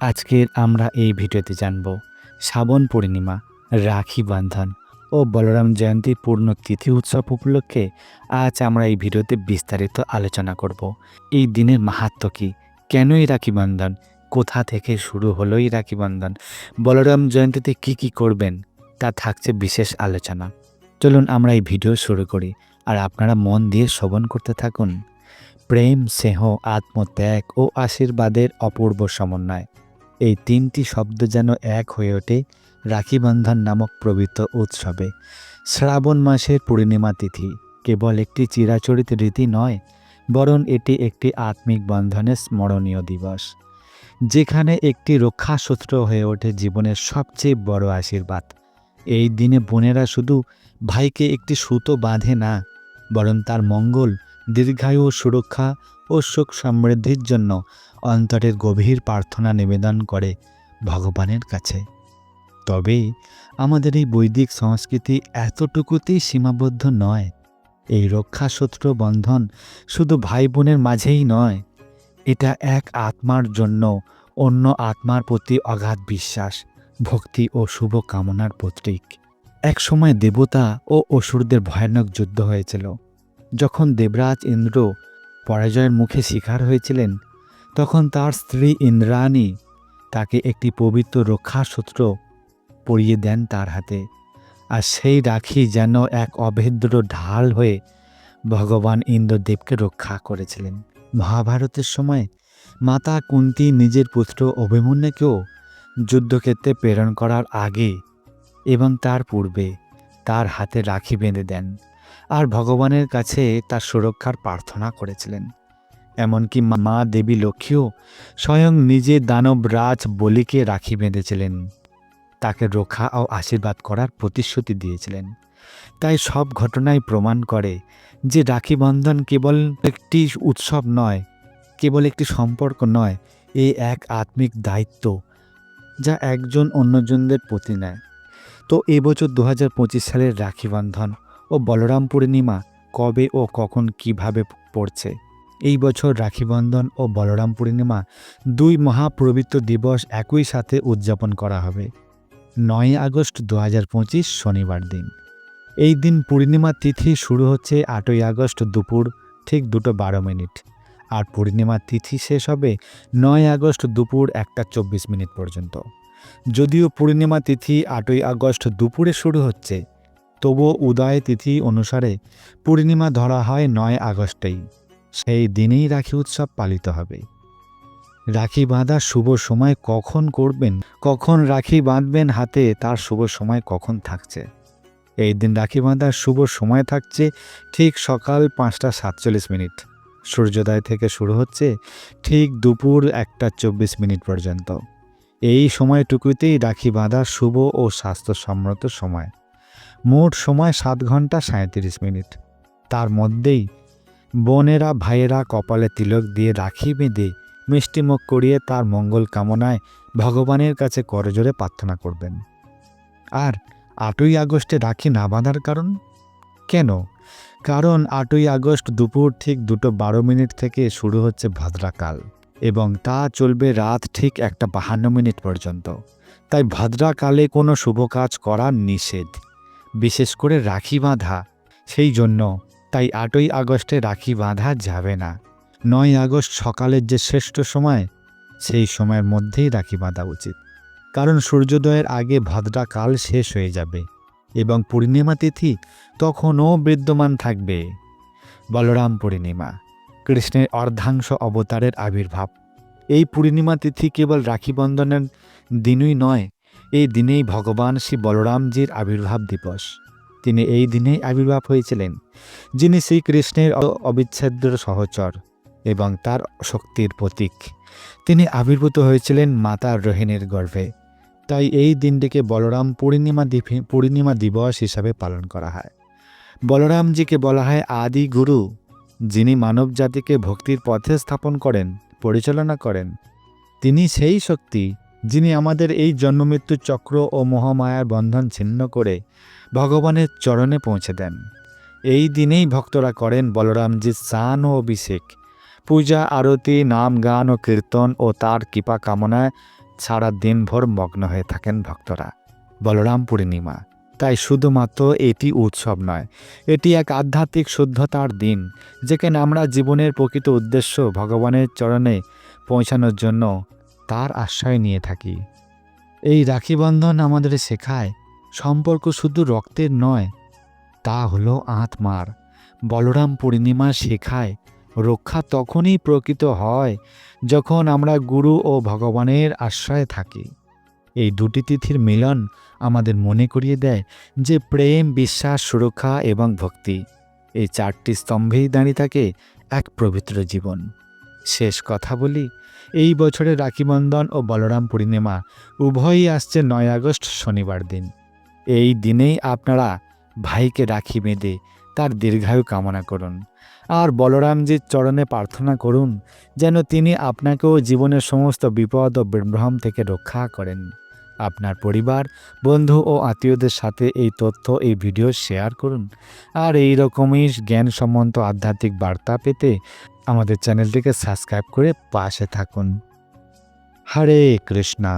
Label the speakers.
Speaker 1: আজকের আমরা এই ভিডিওতে জানব শ্রাবণ পূর্ণিমা, রাখি বান্ধন ও বলরাম জয়ন্তী পূর্ণ তিথি উৎসব উপলক্ষে আজ আমরা এই ভিডিওতে বিস্তারিত আলোচনা করব। এই দিনের মাহাত্ম কী? কেনই রাখি বন্ধন? কোথা থেকে শুরু হলো এই রাখি বন্ধন? বলরাম জয়ন্তীতে কি কি করবেন? তা থাকছে বিশেষ আলোচনা। চলুন আমরা এই ভিডিও শুরু করি আর আপনারা মন দিয়ে শ্রবণ করতে থাকুন। প্রেম, স্নেহ, আত্মত্যাগ ও আশীর্বাদের অপূর্ব সমন্বয়। এই তিনটি শব্দ যেন এক হয়ে ওঠে রাখিবন্ধন নামক পবিত্র উৎসবে। শ্রাবণ মাসের পূর্ণিমা তিথি, কেবল একটি চিরাচরিত রীতি নয়, বরং এটি একটি আত্মিক বন্ধনের স্মরণীয় দিবস, যেখানে একটি রক্ষাসূত্র হয়ে ওঠে জীবনের সবচেয়ে বড় আশীর্বাদ। এই দিনে বোনেরা শুধু ভাইকে একটি সুতো বাঁধে না, বরং তার মঙ্গল, দীর্ঘায়ু সুরক্ষা ও সুখ সমৃদ্ধির জন্য অন্তরের গভীর প্রার্থনা নিবেদন করে ভগবানের কাছে। তবে আমাদের এই বৈদিক সংস্কৃতি এতটুকুতেই সীমাবদ্ধ নয়। এই রক্ষাসূত্র বন্ধন শুধু ভাই বোনের মাঝেই নয়, এটা এক আত্মার জন্য অন্য আত্মার প্রতি অগাধ বিশ্বাস, ভক্তি ও শুভ কামনার প্রতীক। এক সময় দেবতা ও অসুরদের ভয়ানক যুদ্ধ হয়েছিল। যখন দেবরাজ ইন্দ্র পরাজয়ের মুখে শিকার হয়েছিলেন, তখন তার স্ত্রী ইন্দ্রাণী তাকে একটি পবিত্র রক্ষাসূত্র পরিয়ে দেন তার হাতে, আর সেই রাখি যেন এক অভেদ্র ঢাল হয়ে ভগবান ইন্দ্রদেবকে রক্ষা করেছিলেন। মহাভারতের সময় মাতা কুন্তি নিজের পুত্র অভিমন্যুকেও যুদ্ধক্ষেত্রে প্রেরণ করার আগে এবং তার পূর্বে তার হাতে রাখি বেঁধে দেন। আর ভগবানের কাছে তার সুরক্ষার প্রার্থনা করেছিলেন। এমনকি মা দেবী লক্ষ্মীও স্বয়ং নিজে দানবরাজ বলিকে রাখি বেঁধেছিলেন। তাকে রক্ষা ও আশীর্বাদ করার প্রতিশ্রুতি দিয়েছিলেন। তাই সব ঘটনাই প্রমাণ করে যে রাখি বন্ধন কেবল একটি উৎসব নয়, কেবল একটি সম্পর্ক নয়, এ এক আত্মিক দায়িত্ব যা একজন অন্যজনদের প্রতি নেয়। তো এবছর দু হাজার পঁচিশ সালের রাখি বন্ধন ও বলরাম পূর্ণিমা কবে ও কখন কীভাবে পড়ছে। এই বছর রাখিবন্ধন ও বলরাম পূর্ণিমা দুই মহাপবিত্র দিবস একই সাথে উদযাপন করা হবে। নয় আগস্ট দু হাজার পঁচিশ শনিবার দিন। এই দিন পূর্ণিমা তিথি শুরু হচ্ছে আটই আগস্ট দুপুর ঠিক দুটো বারো মিনিট। আর পূর্ণিমা তিথি শেষ হবে নয় আগস্ট দুপুর একটা চব্বিশ মিনিট পর্যন্ত। যদিও পূর্ণিমা তিথি আটই আগস্ট দুপুরে শুরু হচ্ছে তবুও উদয় তিথি অনুসারে পূর্ণিমা ধরা হয় নয় আগস্টেই। সেই দিনেই রাখি উৎসব পালিত হবে। রাখি বাঁধা শুভ সময় কখন করবেন, কখন রাখি বাঁধবেন হাতে, তার শুভ সময় কখন থাকছে? এই দিন রাখি বাঁধার শুভ সময় থাকছে ঠিক সকাল পাঁচটা সাতচল্লিশ মিনিট। সূর্যোদয় থেকে শুরু হচ্ছে ঠিক দুপুর একটা চব্বিশ মিনিট পর্যন্ত। এই সময়টুকুতেই রাখি বাঁধার শুভ ও স্বাস্থ্যসম্মত সময়। মোট সময় সাত ঘণ্টা সাঁত্রিশ মিনিট। তার মধ্যেই বোনেরা, ভাইয়েরা কপালে তিলক দিয়ে রাখি বেঁধে মিষ্টিমুখ করিয়ে তার মঙ্গল কামনায় ভগবানের কাছে করজোরে প্রার্থনা করবেন। আর আটই আগস্টে রাখি না বাঁধার কারণ? কেন? কারণ আটই আগস্ট দুপুর ঠিক দুটো বারো মিনিট থেকে শুরু হচ্ছে ভাদ্রাকাল এবং তা চলবে রাত ঠিক একটা বাহান্ন মিনিট পর্যন্ত। তাই ভাদ্রাকালে কোনো শুভ কাজ করা নিষেধ। বিশেষ করে রাখি বাঁধা। সেই জন্য তাই আটই আগস্টে রাখি বাঁধা যাবে না। নয় আগস্ট সকালের যে শ্রেষ্ঠ সময়, সেই সময়ের মধ্যেই রাখি বাঁধা উচিত। কারণ সূর্যোদয়ের আগে ভদ্রাকাল শেষ হয়ে যাবে এবং পূর্ণিমা তিথি তখনও বিদ্যমান থাকবে। বলরাম পূর্ণিমা, কৃষ্ণের অর্ধাংশ অবতারের আবির্ভাব। এই পূর্ণিমা তিথি কেবল রাখি বন্ধনের দিনই নয় এই দিনেই ভগবান শ্রী বলরামজির আবির্ভাব দিবস। তিনি এই দিনেই আবির্ভাব হয়েছিলেন, যিনি শ্রীকৃষ্ণের অবিচ্ছেদ্য সহচর এবং তার শক্তির প্রতীক। তিনি আবির্ভূত হয়েছিলেন মাতা রোহিণীর গর্ভে। তাই এই দিনটিকে বলরাম পূর্ণিমা পূর্ণিমা দিবস হিসাবে পালন করা হয়। বলরামজিকে বলা হয় আদি গুরু, যিনি মানব জাতিকে ভক্তির পথে স্থাপন করেন, পরিচালনা করেন। তিনি সেই শক্তি যিনি আমাদের এই জন্মমৃত্যু চক্র ও মহামায়ার বন্ধন ছিন্ন করে ভগবানের চরণে পৌঁছে দেন। এই দিনেই ভক্তরা করেন বলরামজির স্নান ও অভিষেক। পূজা, আরতি, নাম গান ও কীর্তন ও তার কৃপা কামনায় সারা দিনভর মগ্ন হয়ে থাকেন ভক্তরা। বলরাম পূর্ণিমা, তাই শুধুমাত্র এটি উৎসব নয়, এটি এক আধ্যাত্মিক শুদ্ধতার দিন যেখানে আমরা জীবনের প্রকৃত উদ্দেশ্য ভগবানের চরণে পৌঁছানোর জন্য তার আশ্রয় নিয়ে থাকি। এই রাখি বন্ধন আমাদের শেখায়, সম্পর্ক শুধু রক্তের নয়, তা হলো আত্মার। বলরাম পূর্ণিমা শেখায়, রক্ষা তখনই প্রকৃত হয়, যখন আমরা গুরু ও ভগবানের আশ্রয়ে থাকি। এই দুটি তিথির মিলন আমাদের মনে করিয়ে দেয় যে প্রেম, বিশ্বাস, সুরক্ষা এবং ভক্তি, এই চারটি স্তম্ভেই দাঁড়িয়ে থাকে এক পবিত্র জীবন। শেষ কথা বলি। এই বছরের রাখিবন্ধন ও বলরাম পূর্ণিমা উভয়ই আসছে নয় আগস্ট শনিবার দিন। এই দিনেই আপনারা ভাইকে রাখি বেঁধে তার দীর্ঘায়ু কামনা করুন। আর বলরামজির চরণে প্রার্থনা করুন, যেন তিনি আপনাকেও জীবনের সমস্ত বিপদ ও বিভ্রম থেকে রক্ষা করেন। আপনার পরিবার, বন্ধু ও আত্মীয়দের সাথে এই তথ্য, এই ভিডিও শেয়ার করুন। আর এই রকমই জ্ঞান সম্বন্ধ আধ্যাত্মিক বার্তা পেতে আমাদের চ্যানেলটিকে সাবস্ক্রাইব করে পাশে থাকুন। হরে কৃষ্ণা।